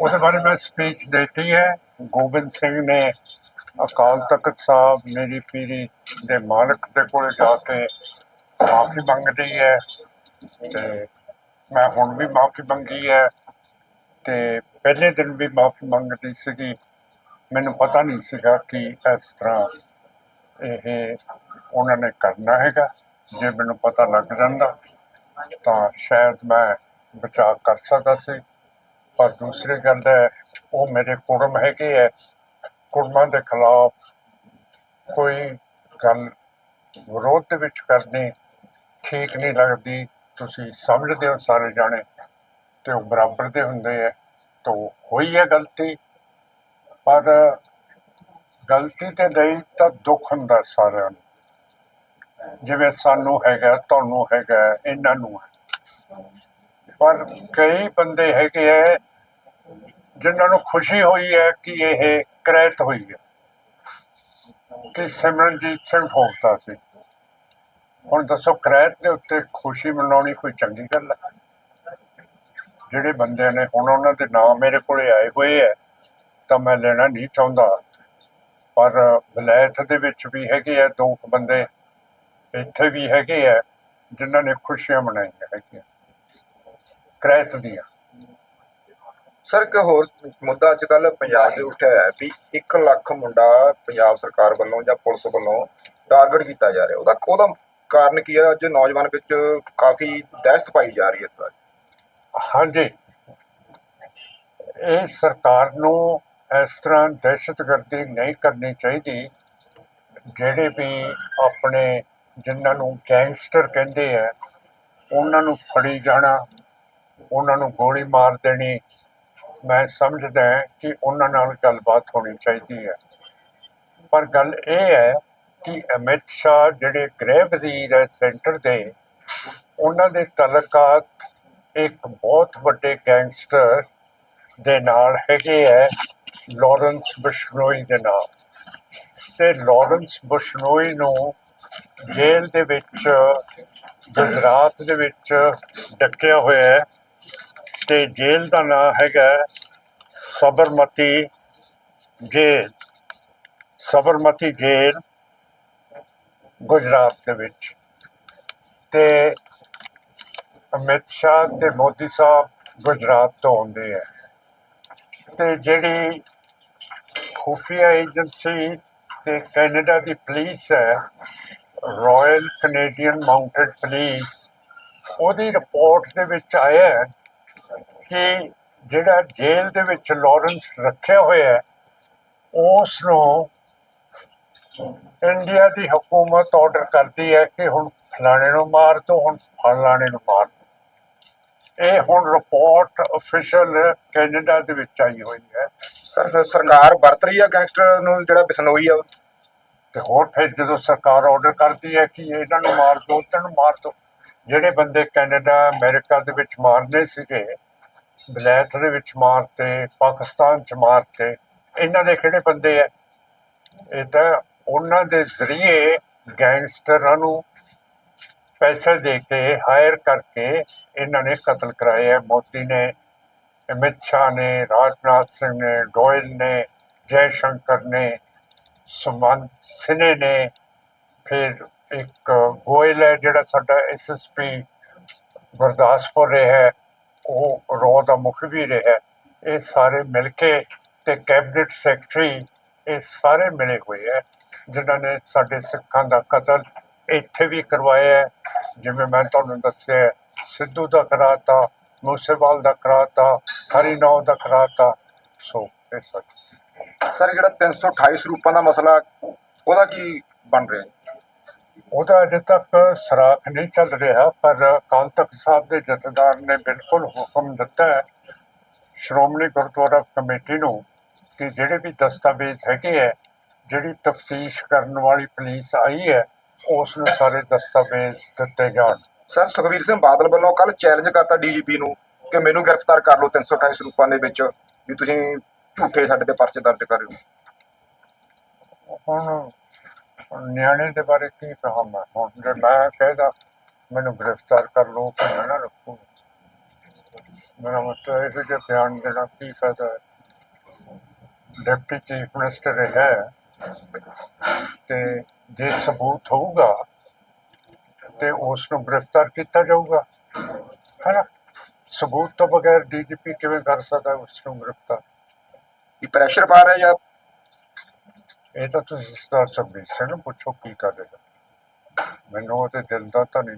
ਉਹਦੇ ਬਾਰੇ ਮੈਂ ਸਪੀਚ ਦਿੱਤੀ ਹੈ। ਗੋਬਿੰਦ ਸਿੰਘ ਨੇ ਅਕਾਲ ਤਖਤ ਸਾਹਿਬ, ਮੇਰੀ ਪੀਰੀ ਦੇ ਮਾਲਕ ਦੇ ਕੋਲ ਜਾ ਕੇ ਮਾਫੀ ਮੰਗਦੀ ਹੈ ਤੇ ਮੈਂ ਹੁਣ ਵੀ ਮਾਫੀ ਮੰਗੀ ਹੈ ਤੇ ਪਹਿਲੇ ਦਿਨ ਵੀ ਮਾਫੀ ਮੰਗਦੀ ਸੀਗੀ। ਮੈਨੂੰ ਪਤਾ ਨਹੀਂ ਸੀਗਾ ਕਿ ਇਸ ਤਰ੍ਹਾਂ ਇਹ ਉਹਨਾਂ ਨੇ ਕਰਨਾ ਹੈਗਾ। ਜੇ ਮੈਨੂੰ ਪਤਾ ਲੱਗ ਜਾਂਦਾ ਤਾਂ ਸ਼ਾਇਦ ਮੈਂ ਬਚਾਅ ਕਰ ਸਕਦਾ ਸੀ। ਪਰ ਦੂਸਰੀ ਗੱਲ ਹੈ, ਉਹ ਮੇਰੇ ਕੁੜਮ ਹੈਗੇ ਹੈ। ਕੁੜਮਾਂ ਦੇ ਖਿਲਾਫ ਕੋਈ ਗੱਲ ਵਿਰੋਧ ਦੇ ਵਿੱਚ ਕਰਨੀ ਠੀਕ ਨਹੀਂ ਲੱਗਦੀ। ਤੁਸੀਂ ਸਮਝਦੇ ਹੋ ਸਾਰੇ ਜਾਣੇ ਤੇ ਉਹ ਬਰਾਬਰ ਦੇ ਹੁੰਦੇ ਹੈ, ਤਾਂ ਹੋਈ ਹੈ ਗਲਤੀ। ਪਰ ਗਲਤੀ ਤੇ ਨਹੀਂ ਤਾਂ ਦੁੱਖ ਹੁੰਦਾ ਸਾਰਿਆਂ ਨੂੰ। ਜਿਵੇਂ ਸਾਨੂੰ ਹੈਗਾ, ਤੁਹਾਨੂੰ ਹੈਗਾ, ਇਹਨਾਂ ਨੂੰ ਹੈ। ਪਰ ਕਈ ਬੰਦੇ ਹੈਗੇ ਹੈ ਜਿਨ੍ਹਾਂ ਨੂੰ ਖੁਸ਼ੀ ਹੋਈ ਹੈ ਕਿ ਇਹ ਕਰੈਤ ਹੋਈ ਹੈ। ਕਿ ਸਿਮਰਨਜੀਤ ਸਿੰਘ ਭੋਗਤਾ ਸੀ। ਹੁਣ ਦੱਸੋ, ਕਰੈਤ ਦੇ ਉੱਤੇ ਖੁਸ਼ੀ ਮਨਾਉਣੀ ਕੋਈ ਚੰਗੀ ਗੱਲ ਹੈ? ਜਿਹੜੇ ਬੰਦੇ ਨੇ ਹੁਣ ਉਹਨਾਂ ਦੇ ਨਾਮ ਮੇਰੇ ਕੋਲੇ ਆਏ ਹੋਏ ਹੈ, ਤਾਂ ਮੈਂ ਲੈਣਾ ਨਹੀਂ ਚਾਹੁੰਦਾ। ਪਰ ਵਿਲਾਇਤ ਦੇ ਵਿੱਚ ਵੀ ਹੈਗੇ ਆ ਦੋ ਬੰਦੇ, ਇੱਥੇ ਵੀ ਹੈਗੇ ਆ, ਜਿਨ੍ਹਾਂ ਨੇ ਖੁਸ਼ੀਆਂ ਮਨਾਈਆਂ ਹੈਗੀਆਂ। ਕਰੈਤ ਦੀਆਂ। ਸਰ, ਇੱਕ ਹੋਰ ਮੁੱਦਾ ਅੱਜ ਕੱਲ ਪੰਜਾਬ ਦੇ ਉੱਠਿਆ ਹੈ ਵੀ 1 ਲੱਖ ਮੁੰਡਾ ਪੰਜਾਬ ਸਰਕਾਰ ਵੱਲੋਂ ਜਾਂ ਪੁਲਿਸ ਵੱਲੋਂ ਟਾਰਗੇਟ ਕੀਤਾ ਜਾ ਰਿਹਾ। ਉਹਦਾ ਉਹਦਾ ਕਾਰਨ ਕੀ ਹੈ? ਅੱਜ ਨੌਜਵਾਨ ਵਿੱਚ ਕਾਫੀ ਦਹਿਸ਼ਤ ਪਾਈ ਜਾ ਰਹੀ ਹੈ ਇਸ ਬਾਰੇ ਹਾਂਜੀ। ਇਹ ਸਰਕਾਰ ਨੂੰ ਇਸ ਤਰ੍ਹਾਂ ਦਹਿਸ਼ਤਗਰਦੀ ਨਹੀਂ ਕਰਨੀ ਚਾਹੀਦੀ, ਜਿਹੜੇ ਵੀ ਆਪਣੇ ਜਿਨ੍ਹਾਂ ਨੂੰ ਗੈਂਗਸਟਰ ਕਹਿੰਦੇ ਆ, ਉਹਨਾਂ ਨੂੰ ਫੜੀ ਜਾਣਾ, ਉਹਨਾਂ ਨੂੰ ਗੋਲੀ ਮਾਰ ਦੇਣੀ ਮੈਂ ਸਮਝਦਾ ਕਿ ਉਹਨਾਂ ਨਾਲ ਗੱਲਬਾਤ ਹੋਣੀ ਚਾਹੀਦੀ ਹੈ। ਪਰ ਗੱਲ ਇਹ ਹੈ ਕਿ ਅਮਿਤ ਸ਼ਾਹ ਜਿਹੜੇ ਗ੍ਰਹਿ ਵਜ਼ੀਰ ਹੈ ਸੈਂਟਰ ਦੇ, ਉਹਨਾਂ ਦੇ ਤਲਕਾਤ ਇੱਕ ਬਹੁਤ ਵੱਡੇ ਗੈਂਗਸਟਰ ਦੇ ਨਾਲ ਹੈਗੇ ਹੈ, ਲਾਰੈਂਸ ਬਿਸ਼ਨੋਈ ਦੇ ਨਾਲ। ਤੇ ਲਾਰੈਂਸ ਬਿਸ਼ਨੋਈ ਨੂੰ ਜੇਲ੍ਹ ਦੇ ਵਿੱਚ, ਗੁਜਰਾਤ ਦੇ ਵਿੱਚ ਡੱਕਿਆ ਹੋਇਆ ਹੈ। ਤੇ ਜੇਲ੍ਹ ਦਾ ਨਾਮ ਹੈਗਾ ਸਬਰਮਤੀ ਜੇਲ੍ਹ। ਸਬਰਮਤੀ ਜੇਲ੍ਹ ਗੁਜਰਾਤ ਦੇ ਵਿੱਚ। ਤੇ ਅਮਿਤ ਸ਼ਾਹ ਤੇ ਮੋਦੀ ਸਾਹਿਬ ਗੁਜਰਾਤ ਤੋਂ ਆਉਂਦੇ ਆ। ਤੇ ਜਿਹੜੀ ਖੁਫੀਆ ਏਜੰਸੀ ਤੇ ਕੈਨੇਡਾ ਦੀ ਪੁਲਿਸ ਹੈ ਰਾਇਲ ਕੈਨੇਡੀਅਨ ਮਾਊਂਟਡ ਪੁਲਿਸ ਉਹਦੀ ਰਿਪੋਰਟ ਦੇ ਵਿੱਚ ਆਇਆ ਕਿ ਜਿਹੜਾ ਜੇਲ੍ਹ ਦੇ ਵਿੱਚ ਲਾਰੈਂਸ ਰੱਖਿਆ ਹੋਇਆ ਹੈ ਉਸ ਨੂੰ ਇੰਡੀਆ ਦੀ ਹਕੂਮਤ ਆਰਡਰ ਕਰਦੀ ਹੈ ਕਿ ਹੁਣ ਫਲਾਣੇ ਨੂੰ ਮਾਰ ਦੋ ਹੁਣ ਫਲਾਣੇ ਨੂੰ ਮਾਰ ਦਿਓ। ਇਹ ਹੁਣ ਰਿਪੋਰਟ ਅਫੀਸ਼ੀਅਲ ਕੈਨੇਡਾ ਦੇ ਵਿੱਚ ਆਈ ਹੋਈ ਹੈ ਸਰ ਸਰ- ਸਰਕਾਰ ਵਰਤ ਰਹੀ ਹੈ ਗੈਂਗਸਟਰ ਨੂੰ ਜਿਹੜਾ ਬਿਸਨੋਈ ਆ। ਤੇ ਹੋਰ ਫਿਰ ਜਦੋਂ ਸਰਕਾਰ ਆਰਡਰ ਕਰਦੀ ਹੈ ਕਿ ਇਹਨਾਂ ਨੂੰ ਮਾਰ ਦੋ ਉਹਨਾਂ ਨੂੰ ਮਾਰ ਦੋ ਜਿਹੜੇ ਬੰਦੇ ਕੈਨੇਡਾ ਅਮਰੀਕਾ ਦੇ ਵਿੱਚ ਮਾਰਨੇ ਸੀਗੇ ਵਿਲਾਇਤ ਦੇ ਵਿੱਚ ਮਾਰਤੇ ਪਾਕਿਸਤਾਨ ਚ ਮਾਰਤੇ ਇਹਨਾਂ ਦੇ ਕਿਹੜੇ ਬੰਦੇ ਆ ਇਹ ਤਾਂ ਉਹਨਾਂ ਦੇ ਜ਼ਰੀਏ ਗੈਂਗਸਟਰਾਂ ਨੂੰ ਪੈਸੇ ਦੇ ਕੇ ਹਾਇਰ ਕਰਕੇ ਇਹਨਾਂ ਨੇ ਕਤਲ ਕਰਾਏ ਹੈ ਮੋਦੀ ਨੇ, ਅਮਿਤ ਸ਼ਾਹ ਨੇ, ਰਾਜਨਾਥ ਸਿੰਘ ਨੇ ਗੋਇਲ ਨੇ ਜੈ ਸ਼ੰਕਰ ਨੇ, ਸੁਮਨ ਸਿਨੇ ਨੇ, ਫਿਰ ਇੱਕ ਗੋਇਲ ਹੈ ਜਿਹੜਾ ਸਾਡਾ ਐਸਐਸਪੀ ਗੁਰਦਾਸਪੁਰ ਰਿਹਾ ਹੈ ਉਹ ਰੋ ਦਾ ਮੁਖ ਵੀ ਰਿਹਾ। ਇਹ ਸਾਰੇ ਮਿਲ ਕੇ ਤੇ ਕੈਬਨਿਟ ਸੈਕਟਰੀ ਇਹ ਸਾਰੇ ਮਿਲੇ ਹੋਏ ਹੈ ਜਿਨ੍ਹਾਂ ਨੇ ਸਾਡੇ ਸਿੱਖਾਂ ਦਾ ਕਤਲ ਇੱਥੇ ਵੀ ਕਰਵਾਇਆ ਹੈ। ਜਿਵੇਂ ਮੈਂ ਤੁਹਾਨੂੰ ਦੱਸਿਆ, ਸਿੱਧੂ ਦਾ ਕਰਾਤਾ, ਮੂਸੇਵਾਲ ਦਾ ਕਰਾਤਾ ਹਰੀਨੌ ਦਾ ਕਰਾਤਾ। ਸੋ, ਇਹ ਸੱਚ ਸਰ, ਜਿਹੜਾ 328 ਸਰੂਪਾਂ ਦਾ ਮਸਲਾ, ਉਹਦਾ ਕੀ ਬਣ ਰਿਹਾ? ਹੈ? ਉਹਦਾ ਅਜੇ ਤੱਕ ਸਰਾਖ ਨਹੀਂ ਚੱਲ ਰਿਹਾ ਪਰ ਅਕਾਲ ਤਖਤ ਸਾਹਿਬ ਦੇ ਜਥੇਦਾਰ ਨੇ ਬਿਲਕੁਲ ਹੁਕਮ ਦਿੱਤਾ ਹੈ ਸ਼੍ਰੋਮਣੀ ਗੁਰਦੁਆਰਾ ਕਮੇਟੀ ਨੂੰ ਕਿ ਜਿਹੜੇ ਵੀ ਦਸਤਾਵੇਜ਼ ਹੈਗੇ ਹੈ ਜਿਹੜੀ ਤਫਤੀਸ਼ ਕਰਨ ਵਾਲੀ ਪੁਲਿਸ ਆਈ ਹੈ ਉਸ ਨੂੰ ਸਾਰੇ ਦਸਤਾਵੇਜ਼ ਦਿੱਤੇ ਜਾਣ। ਸਰ ਸੁਖਵੀਰ ਸਿੰਘ ਬਾਦਲ ਵੱਲੋਂ ਕੱਲ ਚੈਲੰਜ ਕਰਤਾ ਡੀਜੀਪੀ ਨੂੰ ਕਿ ਮੈਨੂੰ ਗ੍ਰਿਫਤਾਰ ਕਰ ਲਓ 328 ਸਰੂਪਾਂ ਦੇ ਵਿੱਚ ਵੀ ਤੁਸੀਂ ਝੂਠੇ ਸਾਡੇ ਤੇ ਪਰਚੇ ਦਰਜ ਕਰ ਰਹੇ ਹੋ। ਹੁਣ ਨਿਆਣੇ ਦੇ ਬਾਰੇ ਕੀ ਕਹਾਂ ਮੈਂ? ਹੁਣ ਜੇ ਮੈਂ ਕਹਿਦਾ ਮੈਨੂੰ ਗ੍ਰਿਫਤਾਰ ਕਰ ਲਓ ਤਾਂ ਨਾ ਰੱਖੋ। ਮੇਰਾ ਮਤਲਬ ਇਹੋ ਜਿਹਾ ਬਿਆਨ ਦੇਣਾ ਕੀ ਫਾਇਦਾ ਹੈ? ਡਿਪਟੀ ਚੀਫ ਮਿਨਿਸਟਰ ਹੈ ਤੇ ਜੇ ਸਬੂਤ ਹੋਊਗਾ ਤੇ ਉਸ ਨੂੰ ਗ੍ਰਿਫਤਾਰ ਕੀਤਾ ਜਾਊਗਾ। ਹੈ ਸਬੂਤ ਤੋਂ ਬਗੈਰ ਡੀਜੀਪੀ ਕਿਵੇਂ ਕਰ ਸਕਦਾ ਉਸ ਨੂੰ ਗ੍ਰਿਫਤਾਰ? ਕੀ ਪ੍ਰੈਸ਼ਰ ਪਾ ਰਿਹਾ ਜਾਂ ਇਹ ਤਾਂ ਤੁਸੀਂ ਸਰਦਾਰ ਸਬੀਰ ਸਿੰਘ ਨੂੰ ਪੁੱਛੋ ਕੀ ਕਰੇਗਾ ਮੈਨੂੰ ਉਹਦੇ ਦਿਲ ਦਾ ਧਨੀ